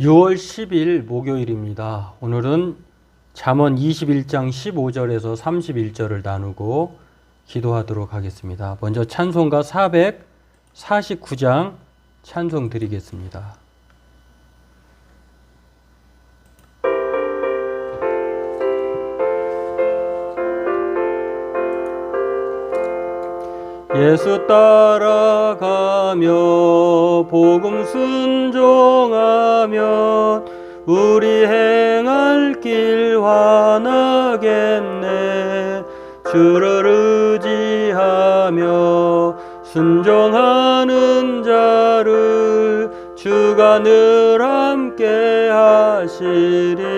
6월 10일 목요일입니다. 오늘은 잠언 21장 15절에서 31절을 나누고 기도하도록 하겠습니다. 먼저 찬송가 449장 찬송 드리겠습니다. 예수 따라가며 복음 순종하면 우리 행할 길 환하겠네. 주를 의지하며 순종하는 자를 주가 늘 함께 하시리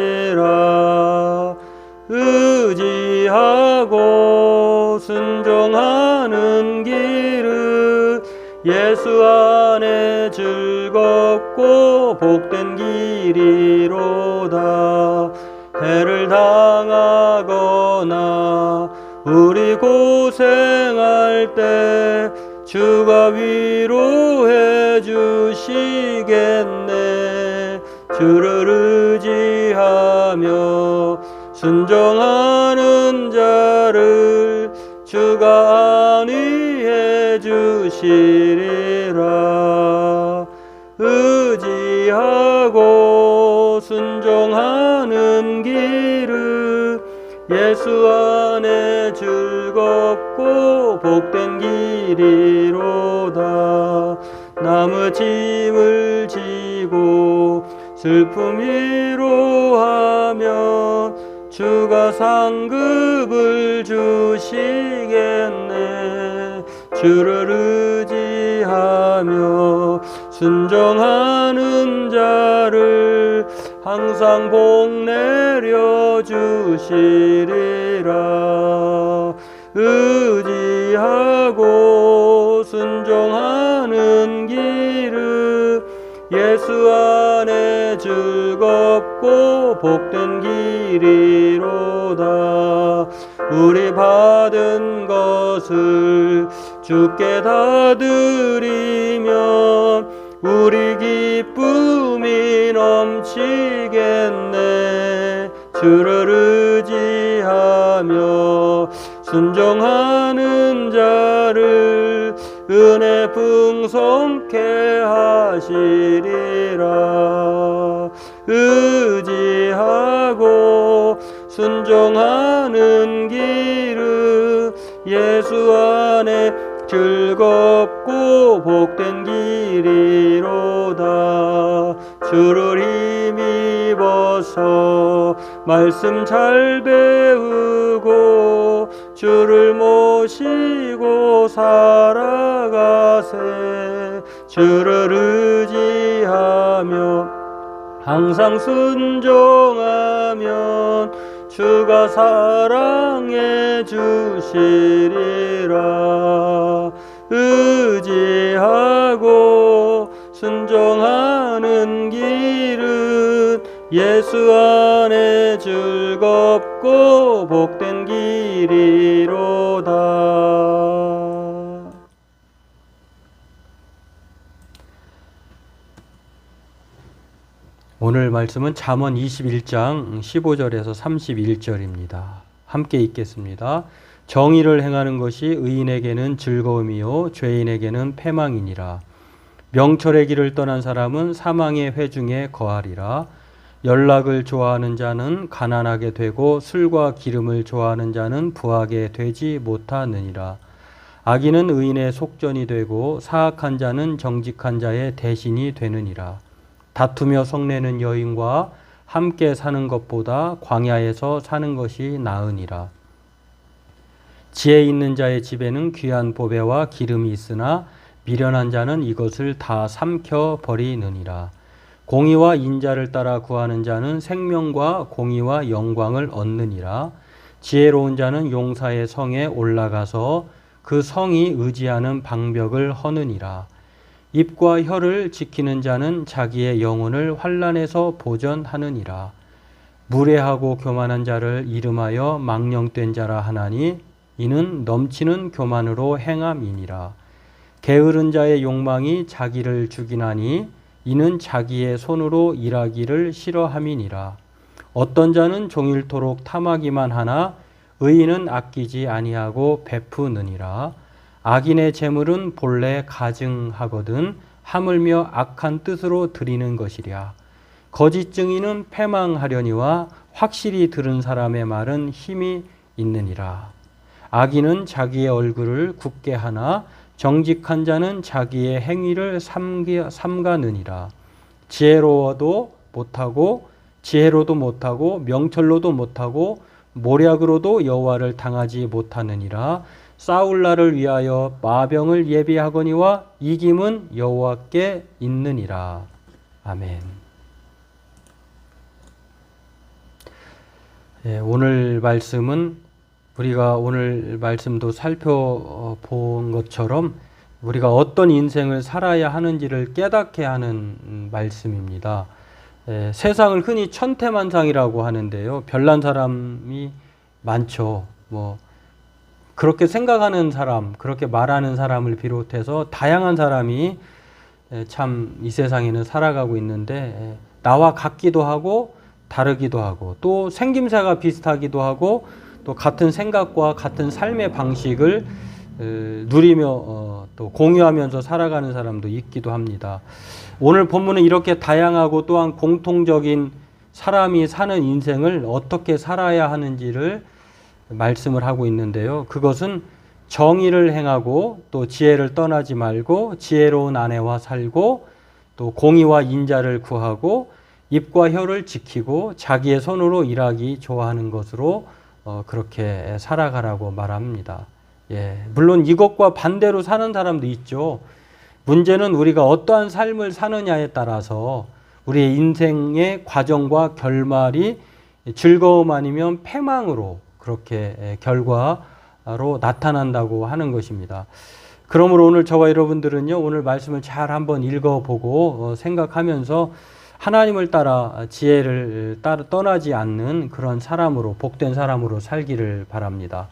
즐겁고 복된 길이로다. 해를 당하거나 우리 고생할 때 주가 위로해 주시겠네. 주를 의지하며 순종하는 자를 주가 안위해 주시리라 의지하고 순종하는 길은 예수 안에 즐겁고 복된 길이로다. 남의 짐을 지고 슬픔 위로하며 주가 상급을 주시겠네. 주를 의지하며 순종하 는 자를 항상 복 내려 주시리라. 의지하고 순종하는 길은 예수 안에 즐겁고 복된 길이로다. 우리 받은 것을 주께 다 드리면 우리 기쁨이 넘치겠네. 주를 의지하며 순종하는 자를 은혜 풍성케 하시리라. 의지하고 순종하는 길은 예수 안에 즐겁고 복된 길이로다. 주를 힘 입어서 말씀 잘 배우고 주를 모시고 살아가세. 주를 의지하며 항상 순종하면 주가 사랑해 주시리라. 의지하고 순종하는 길은 예수 안에 즐겁고 복된 길이로다 오늘 말씀은 잠언 21장 15절에서 31절입니다. 함께 읽겠습니다. 정의를 행하는 것이 의인에게는 즐거움이요 죄인에게는 패망이니라. 명철의 길을 떠난 사람은 사망의 회중에 거하리라. 연락을 좋아하는 자는 가난하게 되고 술과 기름을 좋아하는 자는 부하게 되지 못하느니라. 악인은 의인의 속전이 되고 사악한 자는 정직한 자의 대신이 되느니라. 다투며 성내는 여인과 함께 사는 것보다 광야에서 사는 것이 나으니라. 지혜 있는 자의 집에는 귀한 보배와 기름이 있으나 미련한 자는 이것을 다 삼켜 버리느니라. 공의와 인자를 따라 구하는 자는 생명과 공의와 영광을 얻느니라. 지혜로운 자는 용사의 성에 올라가서 그 성이 의지하는 방벽을 허느니라. 입과 혀를 지키는 자는 자기의 영혼을 환란에서 보전하느니라. 무례하고 교만한 자를 이름하여 망령된 자라 하나니 이는 넘치는 교만으로 행함이니라. 게으른 자의 욕망이 자기를 죽이나니 이는 자기의 손으로 일하기를 싫어함이니라. 어떤 자는 종일토록 탐하기만 하나 의인은 아끼지 아니하고 베푸느니라. 악인의 재물은 본래 가증하거든 하물며 악한 뜻으로 드리는 것이랴. 거짓 증인은 패망하려니와 확실히 들은 사람의 말은 힘이 있느니라. 악인은 자기의 얼굴을 굳게 하나 정직한 자는 자기의 행위를 삼가느니라. 지혜로워도 못하고 지혜로도 못하고 명철로도 못하고 모략으로도 여호와를 당하지 못하느니라. 싸울 날을 위하여 마병을 예비하거니와 이김은 여호와께 있느니라. 아멘. 예, 오늘 말씀은 우리가 오늘 말씀도 살펴본 것처럼 우리가 어떤 인생을 살아야 하는지를 깨닫게 하는 음, 말씀입니다. 예, 세상을 흔히 천태만상이라고 하는데요. 별난 사람이 많죠. 뭐 그렇게 생각하는 사람, 그렇게 말하는 사람을 비롯해서 다양한 사람이 참 이 세상에는 살아가고 있는데 나와 같기도 하고 다르기도 하고 또 생김새가 비슷하기도 하고 또 같은 생각과 같은 삶의 방식을 누리며 어, 또 공유하면서 살아가는 사람도 있기도 합니다. 오늘 본문은 이렇게 다양하고 또한 공통적인 사람이 사는 인생을 어떻게 살아야 하는지를 말씀을 하고 있는데요. 그것은 정의를 행하고 또 지혜를 떠나지 말고 지혜로운 아내와 살고 또 공의와 인자를 구하고 입과 혀를 지키고 자기의 손으로 일하기 좋아하는 것으로 어, 그렇게 살아가라고 말합니다. 예, 물론 이것과 반대로 사는 사람도 있죠. 문제는 우리가 어떠한 삶을 사느냐에 따라서 우리의 인생의 과정과 결말이 즐거움 아니면 패망으로 그렇게 결과로 나타난다고 하는 것입니다. 그러므로 오늘 저와 여러분들은요, 오늘 말씀을 잘 한번 읽어보고 어, 생각하면서 하나님을 따라 지혜를 따라 떠나지 않는 그런 사람으로, 복된 사람으로 살기를 바랍니다.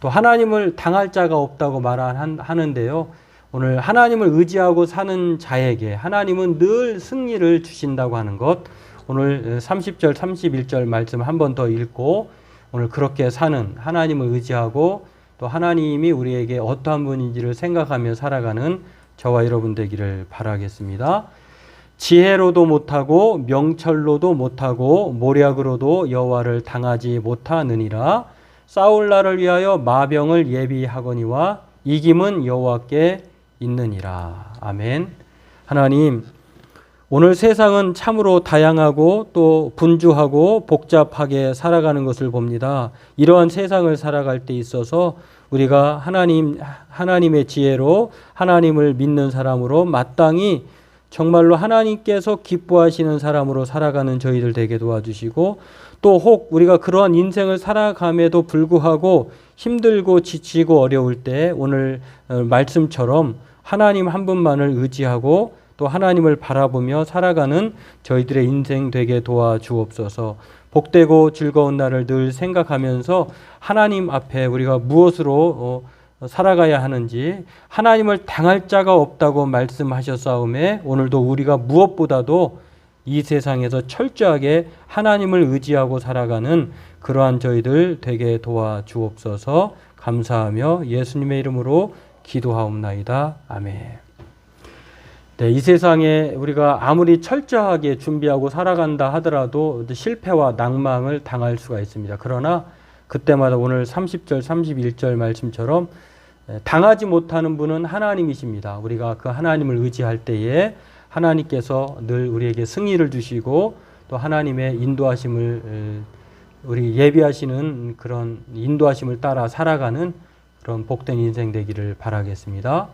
또 하나님을 당할 자가 없다고 말하는데요. 오늘 하나님을 의지하고 사는 자에게 하나님은 늘 승리를 주신다고 하는 것. 오늘 30절, 31절 말씀 한 번 더 읽고 오늘 그렇게 사는 하나님을 의지하고 또 하나님이 우리에게 어떠한 분인지를 생각하며 살아가는 저와 여러분 되기를 바라겠습니다. 지혜로도 못하고 명철로도 못하고 모략으로도 여호와를 당하지 못하느니라. 싸울 날을 위하여 마병을 예비하거니와 이김은 여호와께 있느니라. 아멘. 하나님 오늘 세상은 참으로 다양하고 또 분주하고 복잡하게 살아가는 것을 봅니다. 이러한 세상을 살아갈 때 있어서 우리가 하나님 하나님의 지혜로 하나님을 믿는 사람으로 마땅히 정말로 하나님께서 기뻐하시는 사람으로 살아가는 저희들 되게 도와주시고 또 혹 우리가 그러한 인생을 살아감에도 불구하고 힘들고 지치고 어려울 때 오늘 말씀처럼 하나님 한 분만을 의지하고 또 하나님을 바라보며 살아가는 저희들의 인생 되게 도와주옵소서. 복되고 즐거운 날을 늘 생각하면서 하나님 앞에 우리가 무엇으로 어, 살아가야 하는지 하나님을 당할 자가 없다고 말씀하셨사오매 오늘도 우리가 무엇보다도 이 세상에서 철저하게 하나님을 의지하고 살아가는 그러한 저희들 되게 도와주옵소서 감사하며 예수님의 이름으로 기도하옵나이다. 아멘. 네, 이 세상에 우리가 아무리 철저하게 준비하고 살아간다 하더라도 실패와 낭망을 당할 수가 있습니다. 그러나 그때마다 오늘 30절, 31절 말씀처럼 당하지 못하는 분은 하나님이십니다. 우리가 그 하나님을 의지할 때에 하나님께서 늘 우리에게 승리를 주시고 또 하나님의 인도하심을 우리 예비하시는 그런 인도하심을 따라 살아가는 그런 복된 인생 되기를 바라겠습니다.